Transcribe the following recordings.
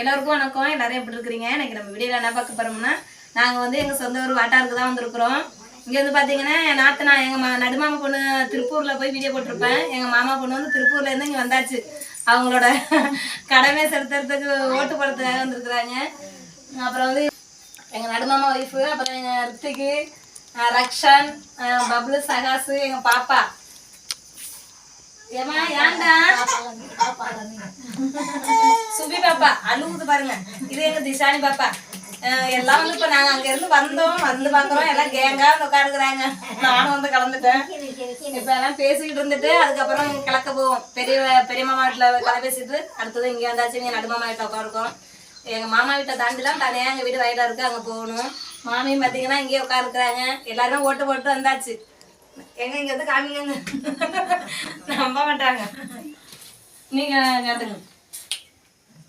எல்லாருக்கும் வணக்கம். எல்லாரும் எப்படி இருக்கிறீங்க? இன்னைக்கு நம்ம வீடியோவில் என்ன பார்க்க போகிறோம்னா நாங்கள் வந்து எங்கள் சொந்த ஊர் வாட்டாருக்கு தான் வந்திருக்கிறோம். இங்கே வந்து பார்த்தீங்கன்னா என் நாத்து நான் எங்கள் மா நடுமாமா பொண்ணு திருப்பூரில் போய் வீடியோ போட்டிருப்பேன். எங்கள் மாமா பொண்ணு வந்து திருப்பூர்லேருந்து இங்கே வந்தாச்சு. அவங்களோட கடமை செலுத்துறதுக்கு ஓட்டு போடுறதுக்காக வந்துருக்குறாங்க. அப்புறம் வந்து எங்கள் நடுமாமா ஒய்ஃபு அப்புறம் எங்கள் ரித்திக்கு ரக்ஷன் பப்ளு சகாசு எங்கள் பாப்பா. ஏமா ஏன்டா? சுபி பாப்பா அழுகுது பாருங்க. இது எங்க திசானி பாப்பா. எல்லாம் வந்து இப்ப நாங்க அங்க இருந்து வந்தோம் வந்து பாக்குறோம் எல்லாம் கேங்கா வந்து உட்காருக்குறாங்க. நானும் வந்து கலந்துட்டேன். இப்ப எல்லாம் பேசிக்கிட்டு இருந்துட்டு அதுக்கப்புறம் கிளக்க போவோம். பெரிய பெரிய மாமா வீட்டுல கதை பேசிட்டு அடுத்தது இங்க வந்தாச்சு. இங்க நடு மாமா வீட்டுல உட்காருக்கோம். எங்க மாமா வீட்டை தாண்டிலாம் தனியா எங்க வீடு வயலா இருக்கு. அங்க போகணும். மாமியும் பாத்தீங்கன்னா இங்கேயே உட்காருக்குறாங்க. எல்லாருமே ஓட்டு போட்டு வந்தாச்சு. எங்க இங்க வந்து காமிங்க. நம்ப மாட்டாங்க. நீங்க கேட்டுங்க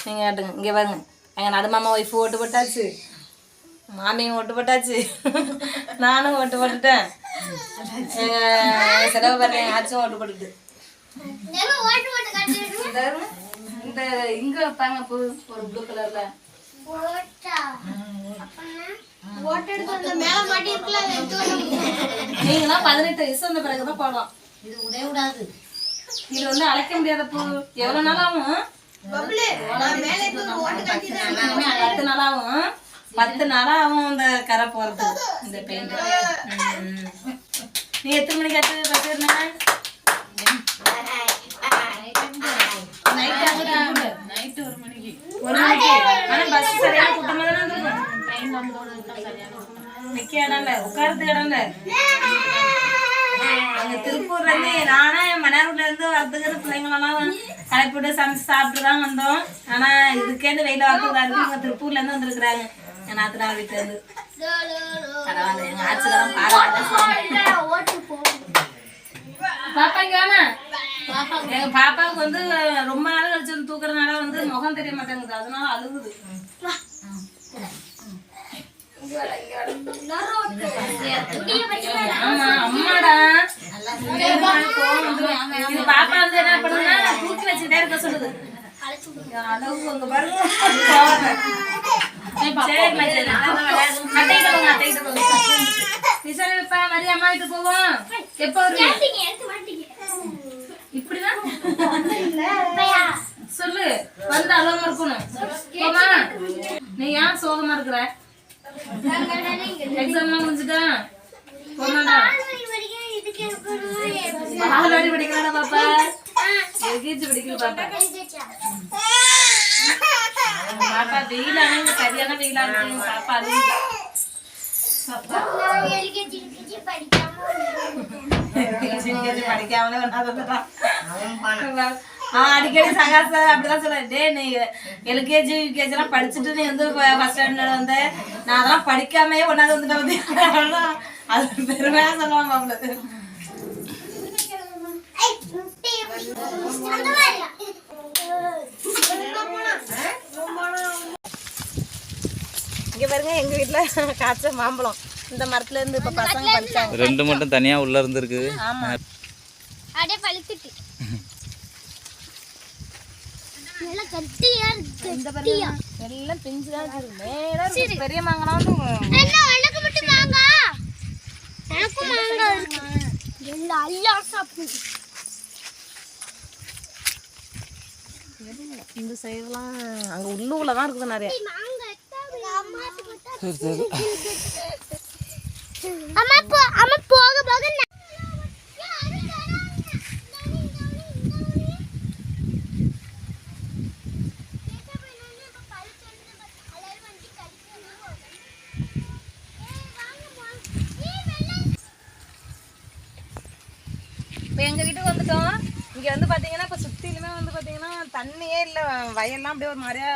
நீங்க கேட்டுங்க இங்க பாருங்க. எங்க நடுமாமா ஒய்ஃப் ஓட்டு போட்டாச்சு. மாமியும் ஓட்டு போட்டாச்சு. நானும் ஓட்டு போட்டுட்டேன். எங்க செலவு பண்ண எங்க ஆச்சும் ஓட்டு போட்டுட்டு. இந்த பாருங்க, இந்த இங்க வைப்பாங்க ஒரு ப்ளூ கலர்ல நீங்களாம் பதினெட்டு வயசு வந்த பிறகுதான் போடலாம் இது விடவே விடாது இது வந்து அழைக்க முடியாத பூ. எவ்வளவு நாள் ஆகும் பத்து நாள் ஆகும் பத்து நாள் ஆகும் இந்த கரை போறதுக்கு இந்த பெயிண்ட் நீ எத்தனை மணிக்கு ஆச்சு பஸ் ஏறின? நைட் ஆகுதா? நைட்டு ஒரு மணிக்கு. ஒரு மணிக்கு. ஆனா பஸ் சரியான கூட்டமா தானே இருக்கும் ட்ரெயின் வந்தோட சரியான நிக்க இடம் இல்ல. உட்காரத்துக்கு இடம் இல்ல. அங்க திருப்பூர்ல இருந்து நானா என் மன்னார்ல இருந்து வரதுக்கு பிள்ளைங்களெல்லாம் களைப்பிட்டு சமைச்சு சாப்பிட்டு தான் வந்தோம். ஆனா இதுக்கேந்து வெயில வரதுக்கு இவங்க திருப்பூர்ல இருந்து வந்திருக்கிறாங்க. என் நாத்தனார் வீட்டுல இருந்து பரவாயில்ல எங்க பாப்பாவுக்கு வந்து ரொம்ப நாள் கழிச்சு வந்து தூக்குறதுனால வந்து முகம் தெரிய மாட்டேங்குது. அதனால அழுகுது. ஆமா அம்மாடா இது பாப்பா வந்து என்ன பண்ணுதுன்னா தூக்கி வச்சுட்டே இருக்க சொல்லுது. அம்மா வீட்டுக்கு போவோம். எப்போ இப்படிதான்? சொல்லு வந்து அழுவாம இருக்கணும் நீ ஏன் சோகமா இருக்கிற? எக்ஸாம்லாம் முடிஞ்சுட்டா போமாடா பால்வாடி படிக்கிறாடா பாப்பா. எல்கேஜி படிக்கிற பாப்பா? பாப்பா வெயில் ஆனா சரியான வெயிலா இருக்கு. பாப்பா அவன் அடிக்கடி சகாச அப்படிதான் சொல்லுவேன் டே நீ எல்கேஜி யூகேஜி எல்லாம் படிச்சுட்டு நீ வந்து ஃபர்ஸ்ட் ஸ்டாண்டர்ட் வந்த. நான் அதெல்லாம் படிக்காமயே ஒன்னாவது வந்துட்டு வந்து அது பெருமையா சொல்லுவான் மாப்பிள்ள. இங்க பாருங்க எங்க வீட்டுல காய்ச்ச மாம்பழம். இந்த மரத்துல இருந்து இப்ப பசங்க படிச்சாங்க ரெண்டு மட்டும் தனியா உள்ள இருந்திருக்கு. ஆமா. அப்படியே பழுத்துட்டு. நல்லா கட்டியா இருக்கு இந்த பாருங்க எல்லாம் பிஞ்சு தான் இருக்குது மேல இருக்கு. பெரிய மாங்கலாம் வந்து அண்ணா எனக்கு மட்டும் மாங்கா. எனக்கும் மாங்கா இருக்கு. எல்லா ஐயா சாப்பிடுது இந்த சைடுலாம் அங்க உள்ளுக்குள்ள தான் இருக்குது நிறைய. மாங்கா அம்மா போ அம்மா போக போக ந- இப்போ எங்க வீட்டுக்கு வந்துட்டோம். இங்க வந்து பாத்தீங்கன்னா இப்போ சுத்திலுமே வந்து பாத்தீங்கன்னா தண்ணியே இல்ல. வயல்லாம் அப்படியே ஒரு மாதிரியா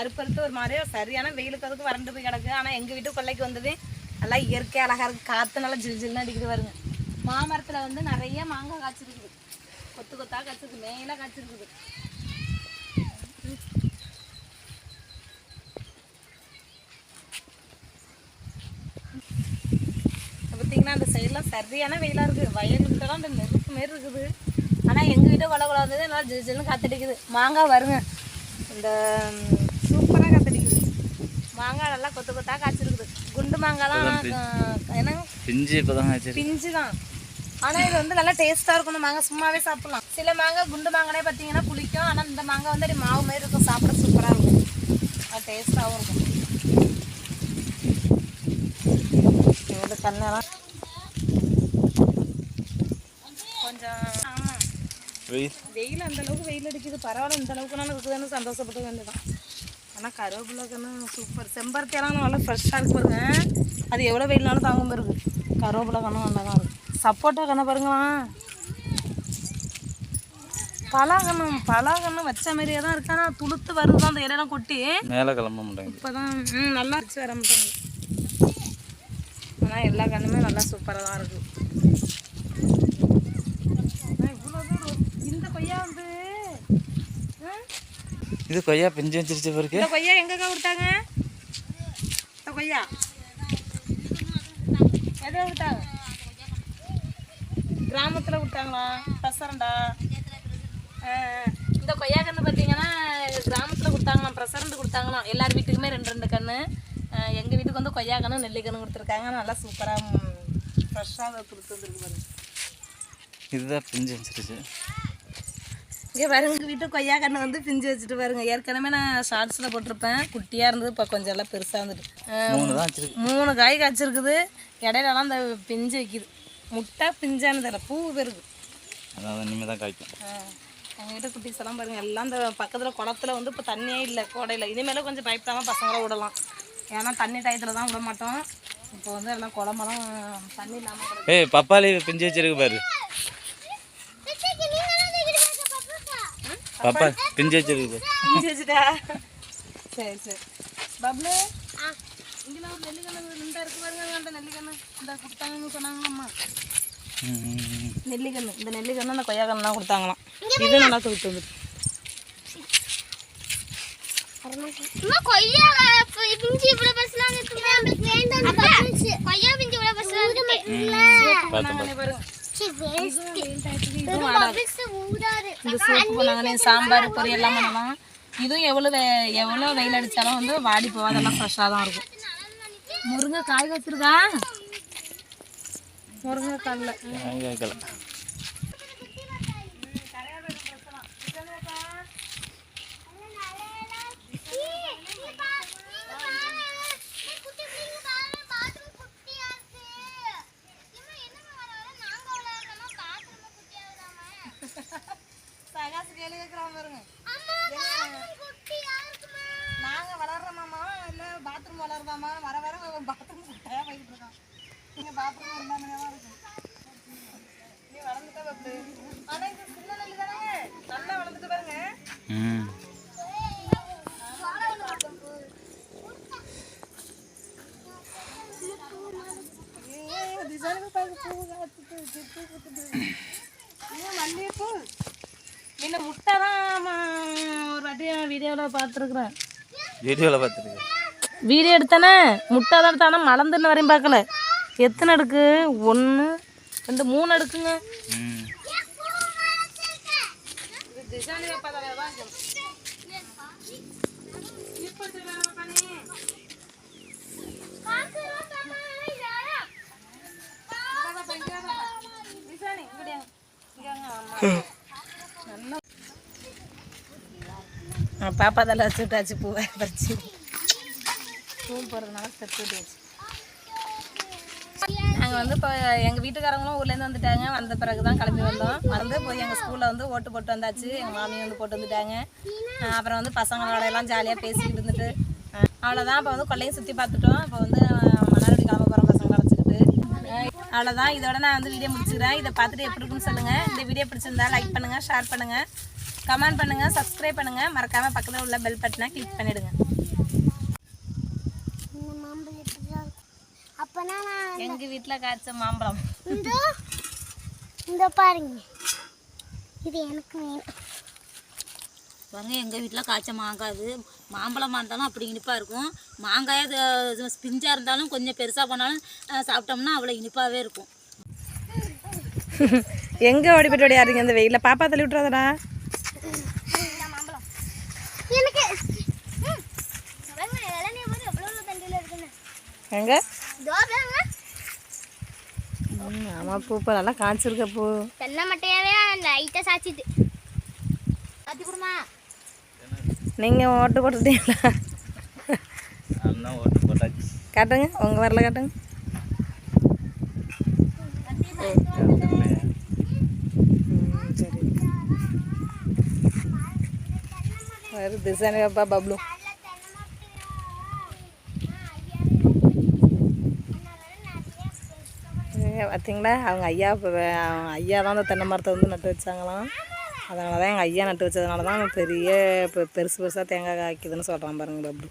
அறுப்பறுத்து ஒரு மாதிரியா சரியான வெயிலுக்கு அதுக்கு வறண்டு போய் கிடக்கு. ஆனா எங்க வீட்டு கொல்லைக்கு வந்தது நல்லா இயற்கை அழகா இருக்கு. காத்து நல்லா ஜில் ஜில்னு அடிக்கிட்டு வருங்க மாமரத்துல வந்து நிறைய மாங்காய் காய்ச்சிருக்குது. கொத்து கொத்தா காய்ச்சிருக்கு மேல காய்ச்சிருக்குது. பார்த்தீங்கன்னா அந்த சைடெலாம் சரியான வெயிலாக இருக்குது தான் அந்த நெருப்பு மாரி இருக்குது. ஆனால் எங்கள் வீட்டை கொலை கொலை வந்தது நல்லா ஜில் ஜில்னு காத்தடிக்குது. மாங்காய் வருங்க. இந்த ம், சூப்பு மாங்காய் நல்லா கொத்து கொத்தா காய்ச்சிருக்குது. குண்டு மாங்காய்லாம் என்னங்க? பிஞ்சு இப்பதான் பிஞ்சு தான். ஆனால் இது வந்து நல்லா டேஸ்ட்டாக இருக்கும் இந்த மாங்காய் சும்மாவே சாப்பிடலாம். சில மாங்காய் குண்டு மாங்காயே பார்த்தீங்கன்னா புளிக்கும். ஆனால் இந்த மாங்காய் வந்து அப்படியே மாவு மாதிரி இருக்கும். சாப்பிட சூப்பராக இருக்கும். அது டேஸ்ட்டாகவும் இருக்கும். இது கண்ணெல்லாம் கொஞ்சம் ஆமாம் வெயில். வெயில் அந்த அளவுக்கு வெயில் அடிக்குது. பரவாயில்ல இந்த அளவுக்குனாலும் இருக்குதுன்னு சந்தோஷப்பட்டு வேண்டியதான் ஆனால் கருவேப்பிலை கண்ணு சூப்பர் செம்பருத்தி எல்லாம் நல்லா ஃப்ரெஷ்ஷாக இருக்கு பாருங்க. அது எவ்வளோ வெயில்னாலும் தாங்க பாருங்க. கருவேப்பிலை கண்ணும் நல்லா தான் இருக்கு. சப்போட்டா கண்ணை பாருங்களா பலாகண்ணம் பலாகண்ணம் வச்ச மாதிரியே தான் இருக்கு. ஆனால் துளுத்து வருது அந்த இலையெல்லாம் கொட்டி. மேலே கிளம்ப மாட்டேங்குது. இப்போ தான் நல்லா வச்சு வர மாட்டாங்க ஆனால் எல்லா கண்ணுமே நல்லா சூப்பராக தான் இருக்கு ஆனா இவ்வளோ தூரம் இந்த கொய்யா வந்து ஆ? இது கொய்யா பிஞ்சு வச்சிருச்சு பிறகு இந்த கொய்யா எங்கக்கா கொடுத்தாங்க? இந்த கொய்யா. எதை கொடுத்தாங்க? கிராமத்தில் கொடுத்தாங்களா? பசரண்டா இந்த கொய்யா கன்று பார்த்தீங்கன்னா கிராமத்தில் கொடுத்தாங்களாம் பிரசரண்டு கொடுத்தாங்களாம். எல்லார் வீட்டுக்குமே ரெண்டு ரெண்டு கன்று. எங்கள் வீட்டுக்கு வந்து கொய்யா கன்று நெல்லிக்கன்று கொடுத்துருக்காங்க. நல்லா சூப்பராக ஃப்ரெஷ்ஷாக கொடுத்து வந்துருக்கு பாருங்க. இதுதான் பிஞ்சு வச்சிருச்சு இங்கே பாருங்க எங்கள் வீட்டு கொய்யா கன்று வந்து பிஞ்சு வச்சுட்டு பாருங்க. ஏற்கனவே நான் ஷார்ட்ஸில் போட்டிருப்பேன். குட்டியாக இருந்தது இப்போ கொஞ்சம் எல்லாம் பெருசாக இருந்துட்டு. மூணு காய் காய்ச்சிருக்குது. இடையிலலாம் இந்த பிஞ்சு வைக்குது. முட்டை பிஞ்சான்னு தெரியல பூ பெருக்கு அதான் இனிமேல் தான் காய்க்கும். எங்கள் வீட்டு குட்டிஸ் எல்லாம் பாருங்க எல்லாம் இந்த பக்கத்தில் குளத்துல வந்து இப்போ தண்ணியே இல்லை கோடையில். இனிமேலும் கொஞ்சம் பயப்படாமல் பசங்களை விடலாம். ஏன்னா தண்ணி டயத்தில் தான் விட மாட்டோம். இப்போ வந்து எல்லாம் குளமெல்லாம் தண்ணி இல்லாமல். ஏய் பப்பாளி பிஞ்சு வச்சிருக்கு பாரு. பப்பா பிஞ்சு வச்சிருக்கு பிஞ்சு வச்சுட்டா? சரி சரி. பப்ளு? இங்கெல்லாம் ஒரு நெல்லிக்கண்ணு ரெண்டா இருக்கு பாருங்க. அந்த நெல்லிக்கண்ணு. இந்த கொடுத்தாங்கன்னு சொன்னாங்கம்மா. நெல்லிக்கண்ணு. இந்த நெல்லிக்கண்ணு அந்த கொய்யாக்கண்ணெலாம் கொடுத்தாங்களாம். இது நல்லா தூக்கிட்டு வந்துட்டு கொய்யா இந்த சூப்பு பண்ணாங்கன்னே சாம்பார் பொரியல் எல்லாம் பண்ணலாம். இதுவும் எவ்வளோ வெ எவ்வளோ வெயில் அடித்தாலும் வந்து வாடி போகாது அதெல்லாம் ஃப்ரெஷ்ஷாக தான் இருக்கும். முருங்கை காய் வச்சிருக்கா முருங்கை காலில் காய் காய்க்கல சகாசு கேள்வி கேட்குறான் பாருங்க நாங்கள் வளர்றோமாம்மா இல்லை பாத்ரூம் வளருதாம்மா வர வர பாத்ரூம் குட்டையாக போயிட்டு இருக்கான் நீங்கள் பாத்ரூம் இருந்தால் தான் இருக்கும் நீ வளர்ந்துட்டா பப்பு ஆனால் இது சின்ன நெல் தானே நல்லா வளர்ந்துட்டு பாருங்க ம் மல்லிகைப்பூ முன்ன முட்டை தான் ஒரு வாட்டி வீடியோவில் பார்த்துருக்குறேன். வீடியோவில் பார்த்துருக்கு வீடியோ எடுத்தானே முட்டை தான் எடுத்தானே மலர்ந்துன்னு வரையும் பார்க்கல. எத்தனை அடுக்கு ஒன்று ரெண்டு மூணு அடுக்குங்க பாப்பா தலை வச்சு விட்டாச்சு பூவை பறிச்சு. பூ போடுறதுனால தட்டு விட்டாச்சு நாங்கள் வந்து இப்போ எங்கள் வீட்டுக்காரங்களும் ஊர்லேருந்து வந்துட்டாங்க. வந்த பிறகு தான் கிளம்பி வந்தோம். வந்து போய் எங்கள் ஸ்கூலில் வந்து ஓட்டு போட்டு வந்தாச்சு. எங்கள் மாமியும் வந்து போட்டு வந்துட்டாங்க. அப்புறம் வந்து பசங்களோட எல்லாம் ஜாலியாக பேசிக்கிட்டு இருந்துட்டு அவ்வளோதான் இப்போ வந்து கொள்ளையும் சுற்றி பார்த்துட்டோம். இப்போ வந்து மணாடி கிளம்ப போகிறோம் பசங்களை வச்சுக்கிட்டு அவ்வளோதான் இதோட நான் வந்து வீடியோ முடிச்சுக்கிறேன். இதை பார்த்துட்டு எப்படி இருக்குன்னு சொல்லுங்கள் இந்த வீடியோ பிடிச்சிருந்தா லைக் பண்ணுங்கள் ஷேர் பண்ணுங்கள் கமெண்ட் பண்ணுங்கள் சப்ஸ்கிரைப் பண்ணுங்கள் மறக்காமல் பக்கத்தில் உள்ள பெல் பட்டனை கிளிக் பண்ணிவிடுங்க அப்பனா நான் எங்கள் வீட்டில் காய்ச்ச மாம்பழம். இந்த இந்த பாருங்க. இது எனக்கு வேணும். பாருங்க எங்கள் வீட்டில் காய்ச்ச மாங்காய் இது மாம்பழமாக இருந்தாலும் அப்படி இனிப்பாக இருக்கும். மாங்காய் பிஞ்சாக இருந்தாலும் கொஞ்சம் பெருசாக பண்ணாலும் அஹ், சாப்பிட்டோம்னா அவ்வளோ இனிப்பாகவே இருக்கும். எங்கே ஓடி போயிட்டு ஓடியாருங்க இந்த வெயிலில்? பாப்பா தள்ளி எவ்வளவு எங்க? தோபாங்க ம், ஆமா பூ இப்போ நல்லா காய்ச்சிருக்க பூ. தென்னை மட்டையாவே லைட்டா சாச்சிட்டு சாத்தி கொடுமா. நீங்கள் ஓட்டு போட்டுட்டீங்களா? அண்ணா ஓட்டு போட்டாச்சு. காட்டுங்க உங்கள் வரல காட்டுங்க. சரி. வேறு திசானி பாப்பா பப்ளு. ஏங்க, பார்த்தீங்களா அவங்க ஐயா இப்போ அவங்க ஐயா தான் அந்த தென்னை மரத்தை வந்து நட்டு வச்சாங்களாம். அதனால தான் எங்கள் ஐயா நட்டு வச்சதுனால தான் பெரிய இப்போ பெருசு பெருசாக தேங்காய் காய்க்குதுன்னு சொல்கிறான் பாருங்கள் பப்ளு